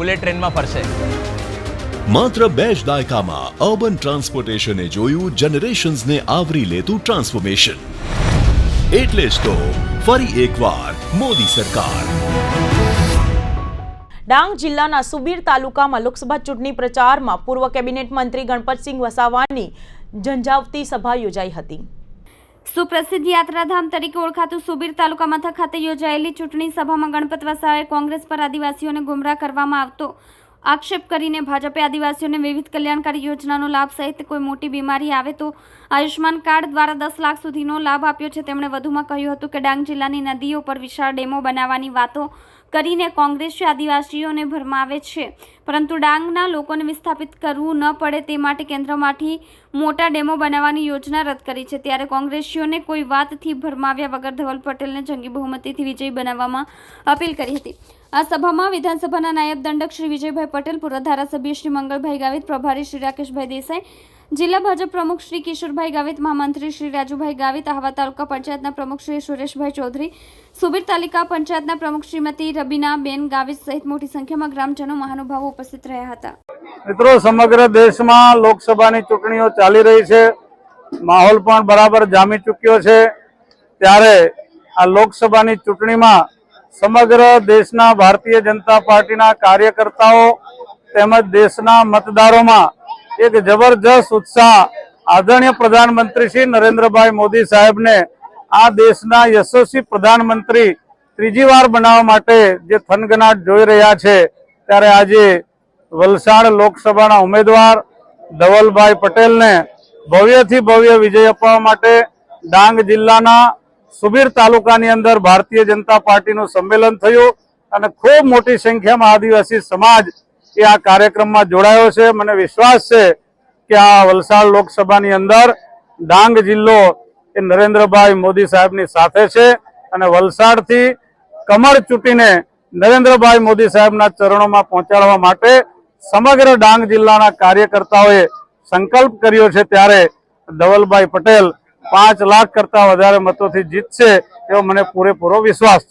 Bullet ટ્રેનમાં ફરશે. માત્ર બે જ દાયકામાં અર્બન ટ્રાન્સપોર્ટેશને જોયું જનરેશન્સને આવરી લેતું ટ્રાન્સફોર્મેશન. એટલે જ તો ફરી એકવાર મોદી સરકાર. ડાંગ જિલ્લાના સુબીર તાલુકામાં લોકસભા ચૂંટણી પ્રચારમાં પૂર્વ કેબિનેટ મંત્રી ગણપતસિંહ વસાવાની ઝંઝાવતી સભા યોજાઈ હતી. સુપ્રસિદ્ધ યાત્રાધામ તરીકે ઓળખાતું સુબીર તાલુકા મથક ખાતે યોજાયેલી ચૂંટણી સભામાં ગણપત વસાવાએ કોંગ્રેસ પર આદિવાસીઓને ગુમરાહ કરવામાં આવતો આક્ષેપ કરીને ભાજપે આદિવાસીઓને વિવિધ કલ્યાણકારી યોજનાનો લાભ સહિત કોઈ મોટી બીમારી આવે તો આયુષ્માન કાર્ડ દ્વારા દસ લાખ સુધીનો લાભ આપ્યો છે. તેમણે વધુમાં કહ્યું હતું કે ડાંગ જિલ્લાની નદીઓ પર વિશાળ ડેમો બનાવવાની વાતો કરીને કોંગ્રેસી આદિવાસીઓને ભરમાવે છે. પરંતુ ડાંગના લોકોને વિસ્થાપિત કરવું ન પડે તે માટે કેન્દ્રમાંથી મોટા ડેમો બનાવવાની યોજના રદ કરી છે. ત્યારે કોંગ્રેસીઓને કોઈ વાતથી ભરમાવ્યા વગર ધવલ પટેલને જંગી બહુમતીથી વિજયી બનાવવામાં અપીલ કરી હતી. આ સભામાં વિધાનસભાના નાયબ દંડક શ્રી વિજયભાઈ પટેલ, પૂર્વ ધારાસભ્ય શ્રી મંગળભાઈ ગાવિત, પ્રભારી શ્રી રાકેશભાઈ દેસાઈ, જિલ્લા ભાજપ પ્રમુખ શ્રી કિશોરભાઈ ગાવિત, મહામંત્રી શ્રી રાજુભાઈ ગાવિત, આહવા તાલુકા પંચાયતના પ્રમુખ શ્રી સુરેશભાઈ ચૌધરી, સુબીર તાલુકા પંચાયતના પ્રમુખ શ્રીમતી રબીના બેન ગાવિત સહિત મોટી સંખ્યામાં ગ્રામજનો મહાનુભાવો ઉપસ્થિત રહ્યા હતા. મિત્રો, સમગ્ર દેશમાં લોકસભાની ચૂંટણીઓ ચાલી રહી છે. માહોલ પણ બરાબર જામી ચૂક્યો છે. ત્યારે આ લોકસભાની ચૂંટણીમાં સમગ્ર દેશના ભારતીય જનતા પાર્ટીના કાર્યકર્તાઓ તેમજ દેશના મતદારોમાં એક જબરજસ્ત ઉત્સાહ આદરણીય પ્રધાનમંત્રી શ્રી નરેન્દ્રભાઈ મોદી સાહેબને આ દેશના યશસ્વી પ્રધાનમંત્રી ત્રીજી વાર બનાવવા માટે જે થનગનાટ જોઈ રહ્યા છે, ત્યારે આજે વલસાડ લોકસભાના ઉમેદવાર ધવલભાઈ પટેલને ભવ્યથી ભવ્ય વિજય અપાવવા માટે ડાંગ જિલ્લાના સુબીર તાલુકાની અંદર ભારતીય જનતા પાર્ટીનું સંમેલન થયું અને ખૂબ મોટી સંખ્યામાં આદિવાસી સમાજ એ આ કાર્યક્રમમાં જોડાયો છે. મને વિશ્વાસ છે કે આ વલસાડ લોકસભાની અંદર ડાંગ જિલ્લો એ નરેન્દ્રભાઈ મોદી સાહેબની સાથે છે અને વલસાડથી કમળ ચૂંટીને નરેન્દ્રભાઈ મોદી સાહેબના ચરણોમાં પહોંચાડવા માટે સમગ્ર ડાંગ જિલ્લાના કાર્યકર્તાઓએ સંકલ્પ કર્યો છે. ત્યારે ધવલભાઈ પટેલ પાંચ લાખ કરતા વધારે મતોથી જીતશે એવો મને પૂરેપૂરો વિશ્વાસ છે.